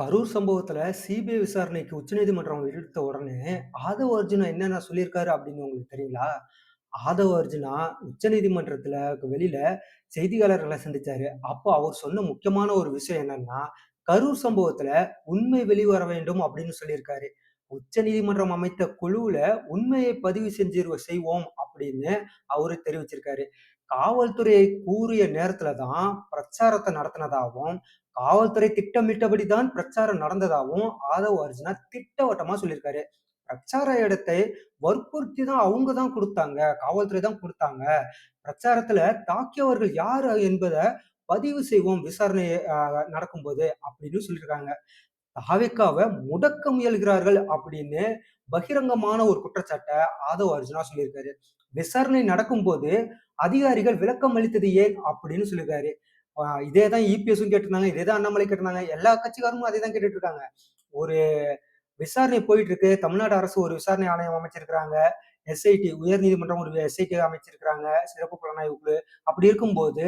கரூர் சம்பவத்துல சிபிஐ விசாரணைக்கு உச்சநீதிமன்றம் எடுத்த உடனே, ஆதவ அர்ஜுனா என்னென்ன சொல்லியிருக்காரு அப்படின்னு உங்களுக்கு தெரியுங்களா? ஆதவ அர்ஜுனா உச்சநீதிமன்றத்துல வெளியில செய்தியாளர்களை சந்திச்சாரு. அப்போ அவர் சொன்ன முக்கியமான ஒரு விஷயம் என்னன்னா, கரூர் சம்பவத்துல உண்மை வெளிவர வேண்டும் அப்படின்னு சொல்லியிருக்காரு. உச்சநீதிமன்றம் அமைத்த குழுவுல உண்மையை பதிவு செஞ்சிரு செய்வோம் அப்படின்னு அவரு தெரிவிச்சிருக்காரு. காவல்துறை கூறிய நேரத்துல தான் பிரச்சாரத்தை நடத்தினதாவும், காவல்துறை திட்டமிட்டபடி தான் பிரச்சாரம் நடந்ததாவும் ஆதவ் அர்ஜுனா திட்டவட்டமா சொல்லியிருக்காரு. பிரச்சார இடத்தை வற்புறுத்தி தான் அவங்க தான் குடுத்தாங்க. காவல்துறை தான் குடுத்தாங்க. பிரச்சாரத்துல தாக்கியவர்கள் யாரு என்பதை பதிவு செய்வோம் விசாரணை நடக்கும்போது அப்படின்னு சொல்லியிருக்காங்க. தாவேக்காவ முடக்க முயல்கிறார்கள் அப்படின்னு பகிரங்கமான ஒரு குற்றச்சாட்டை ஆதவ் அர்ஜுனா சொல்லியிருக்காரு. விசாரணை நடக்கும்போது அதிகாரிகள் விளக்கம் அளித்தது ஏன் அப்படின்னு சொல்லியிருக்காரு. இதே தான் இபிஎஸும் கேட்டிருந்தாங்க. இதே தான் அண்ணாமலை கேட்டிருந்தாங்க. எல்லா கட்சிக்காரமும் அதே தான் கேட்டுட்டு இருக்காங்க. ஒரு விசாரணை போயிட்டு இருக்கு. தமிழ்நாடு அரசு ஒரு விசாரணை ஆணையம் அமைச்சிருக்கிறாங்க. எஸ்ஐடி உயர்நீதிமன்றம் ஒரு எஸ்ஐடி அமைச்சிருக்கிறாங்க. சிறப்பு புலனாய்வு குழு. அப்படி இருக்கும்போது,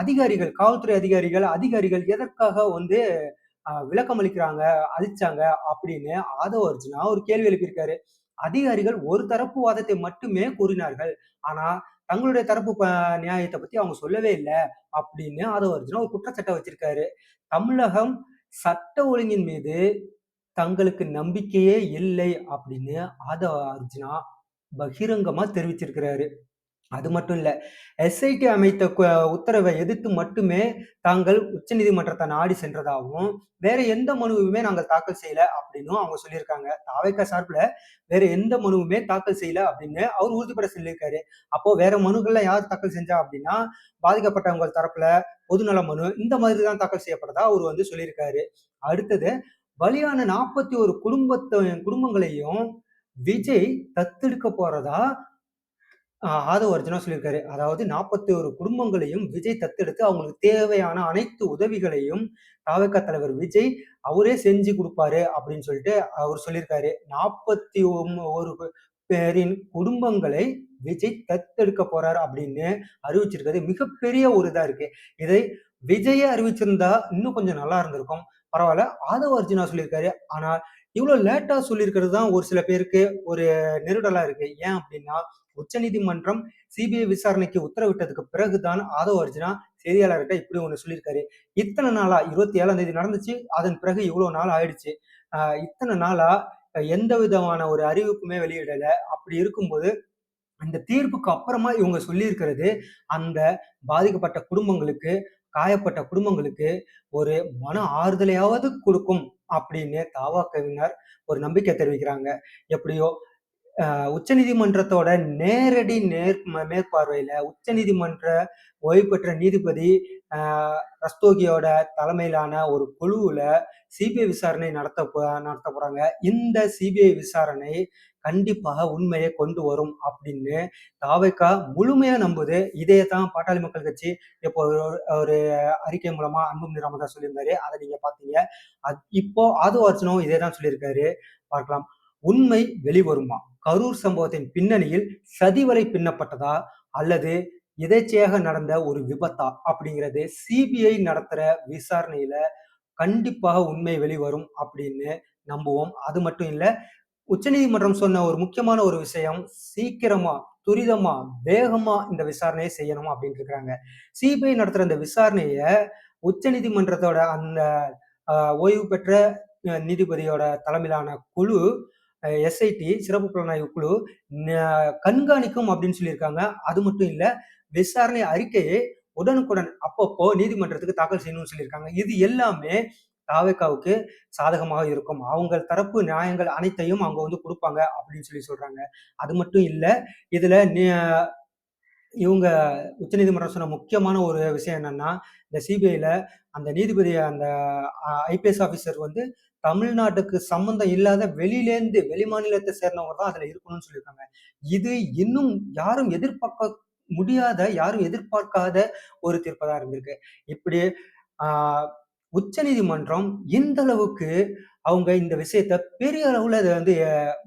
அதிகாரிகள், காவல்துறை அதிகாரிகள் அதிகாரிகள் எதற்காக வந்து விளக்கம் அளிக்கிறாங்க, அழிச்சாங்க அப்படின்னு ஆதவ அர்ஜுனா ஒரு கேள்வி எழுப்பியிருக்காரு. அதிகாரிகள் ஒரு தரப்பு வாதத்தை மட்டுமே கூறினார்கள். ஆனா, தங்களுடைய தரப்பு நியாயத்தை பத்தி அவங்க சொல்லவே இல்ல அப்படின்னு ஆதவ அர்ஜுனா ஒரு குற்றச்சட்டம் வச்சிருக்காரு. தமிழகம் சட்ட ஒழுங்கின் மீது தங்களுக்கு நம்பிக்கையே இல்லை அப்படின்னு ஆதவ அர்ஜுனா பகிரங்கமா தெரிவிச்சிருக்கிறாரு. அது மட்டும் இல்லை எஸ்ஐடி அமைத்த கு உத்தரவை எதிர்த்து மட்டுமே தாங்கள் உச்சநீதிமன்றத்தை நாடி சென்றதாகவும், வேற எந்த மனுவுமே நாங்கள் தாக்கல் செய்யல அப்படின்னும் அவங்க சொல்லியிருக்காங்க. தாவேக்கா சார்பில் வேற எந்த மனுவுமே தாக்கல் செய்யல அப்படின்னு அவர் உறுதிப்பட சொல்லியிருக்காரு. அப்போ வேற மனுக்கள்லாம் யார் தாக்கல் செஞ்சா அப்படின்னா, பாதிக்கப்பட்டவங்க தரப்புல பொதுநல மனு இந்த மாதிரி தான் தாக்கல் செய்யப்பட்டதா அவர் வந்து சொல்லியிருக்காரு. அடுத்தது பலியான 41 குடும்பத்த குடும்பங்களையும் விஜய் தத்தெடுக்க போறதா ஆதவ் அர்ஜுனா சொல்லியிருக்காரு. அதாவது 41 குடும்பங்களையும் விஜய் தத்தெடுத்து அவங்களுக்கு தேவையான அனைத்து உதவிகளையும் தாவக தலைவர் விஜய் அவரே செஞ்சு கொடுப்பாரு அப்படின்னு சொல்லிட்டு அவர் சொல்லியிருக்காரு. நாற்பத்தி ஒரு பேரின் குடும்பங்களை விஜய் தத்தெடுக்க போறாரு அப்படின்னு அறிவிச்சிருக்கிறது மிகப்பெரிய ஒரு இதா இருக்கு. இதை விஜயே அறிவிச்சிருந்தா இன்னும் கொஞ்சம் நல்லா இருந்திருக்கும். பரவாயில்ல ஆதவ அர்ஜுனா சொல்லியிருக்காரு. ஆனால் இவ்வளோ லேட்டாக சொல்லியிருக்கிறது தான் ஒரு சில பேருக்கு ஒரு நெருடலாக இருக்கு. ஏன் அப்படின்னா, உச்சநீதிமன்றம் சிபிஐ விசாரணைக்கு உத்தரவிட்டதுக்கு பிறகு தான் ஆதவ் அர்ஜுனா செய்தியாளர்கிட்ட இப்படி ஒன்று சொல்லியிருக்காரு. இத்தனை நாளா 27ஆம் தேதி நடந்துச்சு. அதன் பிறகு இவ்வளோ நாள் ஆயிடுச்சு. இத்தனை நாளா எந்த விதமான ஒரு அறிவிப்புமே வெளியிடல. அப்படி இருக்கும்போது, இந்த தீர்ப்புக்கு அப்புறமா இவங்க சொல்லியிருக்கிறது, அந்த பாதிக்கப்பட்ட குடும்பங்களுக்கு, காயப்பட்ட குடும்பங்களுக்கு ஒரு மன ஆறுதலையாவது கொடுக்கும் அப்படின்னு தாவா கவிஞர் ஒரு நம்பிக்கை தெரிவிக்கிறாங்க. எப்படியோ உச்ச உச்சநீதிமன்றத்தோட நேரடி நேர் மேற்பார்வையில உச்ச நீதிமன்ற ஓய்வு பெற்ற நீதிபதி ரஸ்தோகியோட தலைமையிலான ஒரு குழுவுல சிபிஐ விசாரணை நடத்த நடத்த போறாங்க. இந்த சிபிஐ விசாரணை கண்டிப்பாக உண்மையை கொண்டு வரும் அப்படின்னு தாவைக்கா முழுமையா நம்புது. இதே தான் பாட்டாளி மக்கள் கட்சி இப்போ ஒரு ஒரு அறிக்கை மூலமா அன்புமணி ராமதாஸ் சொல்லியிருந்தாரு. அதை நீங்க பார்த்தீங்க. அது இப்போ ஆதவ அர்ஜுனாவும் இதே தான் சொல்லியிருக்காரு. பார்க்கலாம். உண்மை வெளிவருமா? கரூர் சம்பவத்தின் பின்னணியில் சதிவலை பின்னப்பட்டதா? அல்லது எதேச்சையாக நடந்த ஒரு விபத்தா? அப்படிங்கிறது சிபிஐ நடத்துற விசாரணையில கண்டிப்பாக உண்மை வெளிவரும் அப்படின்னு நம்புவோம். அது மட்டும் இல்லை உச்சநீதிமன்றம் சொன்ன ஒரு முக்கியமான ஒரு விஷயம், சீக்கிரமா, துரிதமா, வேகமா இந்த விசாரணையை செய்யணும் அப்படின்னு இருக்கிறாங்க. சிபிஐ நடத்துற இந்த விசாரணைய உச்சநீதிமன்றத்தோட அந்த ஓய்வு பெற்ற நீதிபதியோட தலைமையிலான குழு எஸ்ஐடி சிறப்பு புலனாய்வு குழு கண்காணிக்கும் அப்படின்னு சொல்லியிருக்காங்க. அது மட்டும் இல்ல, விசாரணை அறிக்கையை உடனுக்குடன் அப்பப்போ நீதிமன்றத்துக்கு தாக்கல் செய்யணும்னு சொல்லியிருக்காங்க. இது எல்லாமே தாவேக்காவுக்கு சாதகமாக இருக்கும். அவங்க தரப்பு நியாயங்கள் அனைத்தையும் அவங்க வந்து கொடுப்பாங்க அப்படின்னு சொல்லி சொல்றாங்க. அது மட்டும் இல்லை இதுல இவங்க உச்சநீதிமன்றம் சொன்ன முக்கியமான ஒரு விஷயம் என்னன்னா, இந்த சிபிஐல அந்த நீதிபதி அந்த ஐபிஎஸ் ஆஃபீஸர் வந்து தமிழ்நாட்டுக்கு சம்மந்தம் இல்லாத வெளியிலேருந்து வெளி மாநிலத்தை சேர்ந்தவங்க தான் அதுல இருக்கணும்னு சொல்லியிருக்காங்க. இது இன்னும் யாரும் எதிர்பார்க்க முடியாத, யாரும் எதிர்பார்க்காத ஒரு தீர்ப்பா தான் இருந்திருக்கு. இப்படி உச்சநீதிமன்றம் எந்த அளவுக்கு அவங்க இந்த விஷயத்த பெரிய அளவுல இதை வந்து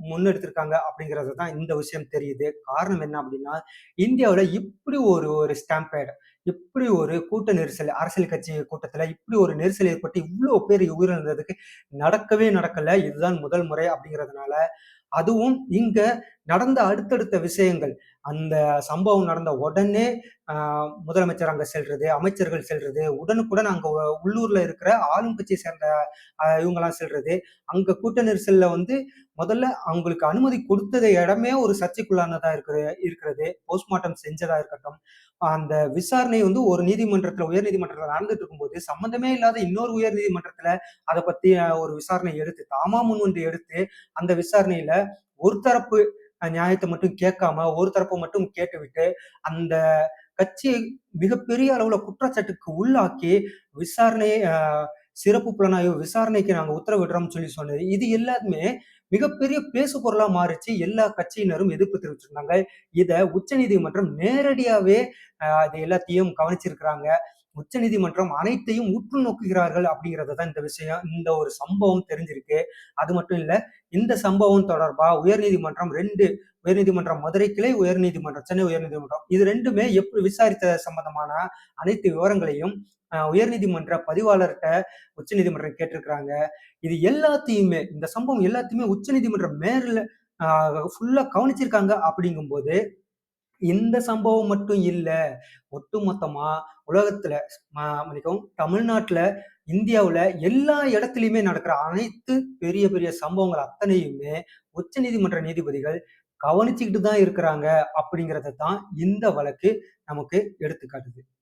முன்னெடுத்திருக்காங்க அப்படிங்கிறது தான் இந்த விஷயம் தெரியுது. காரணம் என்ன அப்படின்னா, இந்தியாவில் இப்படி ஒரு ஒரு ஸ்டாம்பேடு இப்படி ஒரு கூட்ட நெரிசல் அரசியல் கட்சி கூட்டத்துல இப்படி ஒரு நெரிசல் ஏற்பட்டு இவ்வளோ பேர் உயிரிழந்ததுக்கு நடக்கவே நடக்கல. இதுதான் முதல் முறை அப்படிங்கிறதுனால, அதுவும் இங்க நடந்த அடுத்தடுத்த விஷயங்கள், அந்த சம்பவம் நடந்த உடனே முதலமைச்சர் அங்க செல்றது, அமைச்சர்கள் செல்றது, உடனுக்குடன் அங்க உள்ளூர்ல இருக்கிற ஆளும் கட்சியை சேர்ந்த அ இவங்கலாம் செல்றது, அங்க கூட்ட நெரிசல்ல வந்து முதல்ல அவங்களுக்கு அனுமதி கொடுத்தது இடமே ஒரு சர்ச்சைக்குள்ளானதா இருக்கிற இருக்கிறது. போஸ்ட்மார்ட்டம் செஞ்சதா இருக்கட்டும், அந்த விசாரணை வந்து ஒரு நீதிமன்றத்துல உயர் நீதிமன்றத்துல நடந்துட்டு இருக்கும்போது, சம்மந்தமே இல்லாத இன்னொரு உயர் நீதிமன்றத்துல அதை பத்தி ஒரு விசாரணை எடுத்து, தாமா ஒன்று எடுத்து, அந்த விசாரணையில ஒரு தரப்பு நியாயத்தை மட்டும் கேட்காம, ஒரு தரப்பை மட்டும் கேட்டுவிட்டு, அந்த கட்சியை மிகப்பெரிய அளவுல குற்றச்சாட்டுக்கு உள்ளாக்கி, விசாரணை சிறப்பு புலனாய்வு விசாரணைக்கு நாங்க உத்தரவிடுறோம்னு சொல்லி சொன்னது. இது எல்லாருமே மிகப்பெரிய பேசு பொருளா மாறிச்சு எல்லா கட்சியினரும் எதிர்ப்பு தெரிவிச்சிருந்தாங்க. இத உச்சநீதிமன்றம் நேரடியாவே அது எல்லாத்தையும் கவனிச்சிருக்கிறாங்க. உச்சநீதிமன்றம் அனைத்தையும் உற்று நோக்குகிறார்கள் அப்படிங்கிறது தான் இந்த விஷயம். இந்த ஒரு சம்பவம் தெரிஞ்சிருக்கு. அது மட்டும் இல்ல, இந்த சம்பவம் தொடர்பா உயர்நீதிமன்றம் ரெண்டு உயர்நீதிமன்றம் மதுரை கிளை, உயர்நீதிமன்றம் சென்னை உயர்நீதிமன்றம். இது ரெண்டுமே எப்படி விசாரித்த சம்பந்தமான அனைத்து விவரங்களையும் உயர்நீதிமன்ற பதிவாளர்கிட்ட உச்சநீதிமன்றம் கேட்டிருக்கிறாங்க. இது எல்லாத்தையுமே இந்த சம்பவம் எல்லாத்தையுமே உச்சநீதிமன்றம் நீதிமன்றம் அ ஃபுல்லா கவனிச்சிருக்காங்க அப்படிங்கும்போது, இந்த சம்பவம் மட்டும் இல்ல. ஒட்டுமொத்தமா உலகத்துல மன்னிக்கவும் தமிழ்நாட்டுல, இந்தியாவுல எல்லா இடத்துலயுமே நடக்கிற அனைத்து பெரிய பெரிய சம்பவங்கள் அத்தனையுமே உச்சநீதிமன்ற நீதிபதிகள் கவனிச்சுக்கிட்டு தான் இருக்கிறாங்க அப்படிங்கிறத தான் இந்த வழக்கு நமக்கு எடுத்துக்காட்டுது.